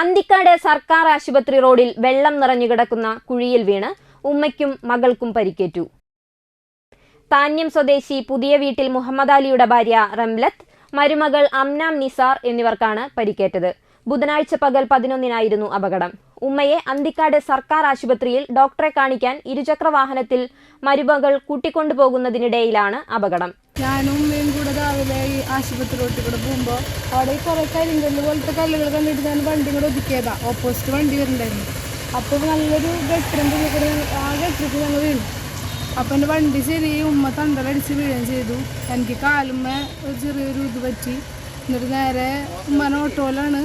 അന്തിക്കാട് സർക്കാർ ആശുപത്രി റോഡിൽ വെള്ളം നിറഞ്ഞു കിടക്കുന്ന കുഴിയിൽ വീണ് ഉമ്മയ്ക്കും മകൾക്കും പരിക്കേറ്റു. താന്യം സ്വദേശി പുതിയ വീട്ടിൽ മുഹമ്മദ് അലിയുടെ ഭാര്യ റംലത്ത് മരുമകൾ അംനാം നിസാർ എന്നിവർക്കാണ് പരിക്കേറ്റത്. ബുധനാഴ്ച പകൽ പതിനൊന്നിനായിരുന്നു അപകടം. ഉമ്മയെ അന്തിക്കാട് സർക്കാർ ആശുപത്രിയിൽ ഡോക്ടറെ കാണിക്കാൻ ഇരുചക്ര വാഹനത്തിൽ മരുമകൾ കൂട്ടിക്കൊണ്ടുപോകുന്നതിനിടയിലാണ് അപകടം. ഞാനും ഉമ്മയും കൂടെ രാവിലെ ഈ ആശുപത്രിയിലോട്ട് കൂടെ പോകുമ്പോൾ അവിടെ ഈ കുറേ കരിങ്കല്ല് പോലത്തെ കല്ലുകൾ കണ്ടിട്ട് ഞാൻ വണ്ടി കൂടെ ഒതുക്കിയതാ. ഓപ്പോസിറ്റ് വണ്ടി വരുന്നുണ്ടായിരുന്നു അപ്പോൾ നല്ലൊരു ഗട്ടറിന്റെ കൂടെ ആ ഗട്ടറിക്ക് ഞങ്ങൾ വീണു. അപ്പോൾ എന്റെ വണ്ടി ശരി ഉമ്മ തണ്ടലടിച്ച് വീഴുകയും ചെയ്തു. എനിക്ക് കാലുമ്മ ഒരു ചെറിയൊരു ഇത് പറ്റി. എന്നിട്ട് നേരെ ഉമ്മനെ ഓട്ടോയിലാണ്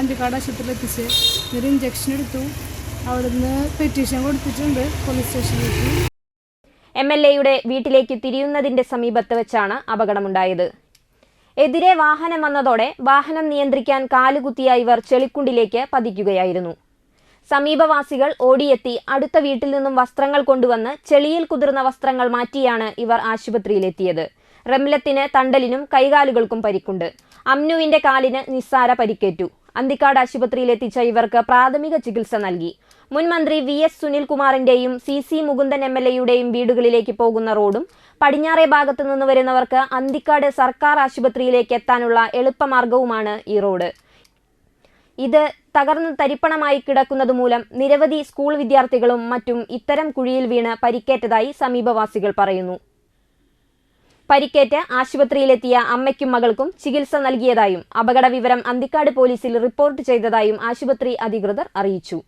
അന്തിക്കാട് ആശുപത്രിയിൽ എത്തിച്ച്. എന്നിട്ട് ഇഞ്ചക്ഷൻ എടുത്തു. അവിടുന്ന് പെറ്റീഷൻ കൊടുത്തിട്ടുണ്ട് പോലീസ് സ്റ്റേഷനിലേക്ക് എം എൽ എയുടെ വീട്ടിലേക്ക് തിരിയുന്നതിന്റെ സമീപത്ത് വെച്ചാണ് അപകടമുണ്ടായത്. എതിരെ വാഹനം വന്നതോടെ വാഹനം നിയന്ത്രിക്കാൻ കാലുകുത്തിയ ഇവർ ചെളിക്കുണ്ടിലേക്ക് പതിക്കുകയായിരുന്നു. സമീപവാസികൾ ഓടിയെത്തി അടുത്ത വീട്ടിൽ നിന്നും വസ്ത്രങ്ങൾ കൊണ്ടുവന്ന് ചെളിയിൽ കുതിർന്ന വസ്ത്രങ്ങൾ മാറ്റിയാണ് ഇവർ ആശുപത്രിയിലെത്തിയത്. റംലത്തിന് തണ്ടലിനും കൈകാലുകൾക്കും പരിക്കുണ്ട്. അമ്നുവിന്റെ കാലിന് നിസ്സാര പരിക്കേറ്റു. അന്തിക്കാട് ആശുപത്രിയിൽ എത്തിച്ച ഇവർക്ക് പ്രാഥമിക ചികിത്സ നൽകി. മുൻ മന്ത്രി V S സുനിൽകുമാറിന്റെയും C C Mukundan M L എയുടെയും വീടുകളിലേക്ക് പോകുന്ന റോഡും പടിഞ്ഞാറേ ഭാഗത്തു നിന്ന് വരുന്നവർക്ക് അന്തിക്കാട് സർക്കാർ ആശുപത്രിയിലേക്ക് എത്താനുള്ള എളുപ്പമാർഗവുമാണ് ഈ റോഡ്. ഇത് തകർന്ന് തരിപ്പണമായി കിടക്കുന്നത് മൂലം നിരവധി സ്കൂൾ വിദ്യാർത്ഥികളും മറ്റും ഇത്തരം കുഴിയിൽ വീണ് പരിക്കേറ്റതായി സമീപവാസികൾ പറയുന്നു. പരിക്കേറ്റ് ആശുപത്രിയിലെത്തിയ അമ്മയ്ക്കും മകൾക്കും ചികിത്സ നൽകിയതായും അപകട വിവരം അന്തിക്കാട് പോലീസിൽ റിപ്പോർട്ട് ചെയ്തതായും ആശുപത്രി അധികൃതർ അറിയിച്ചു.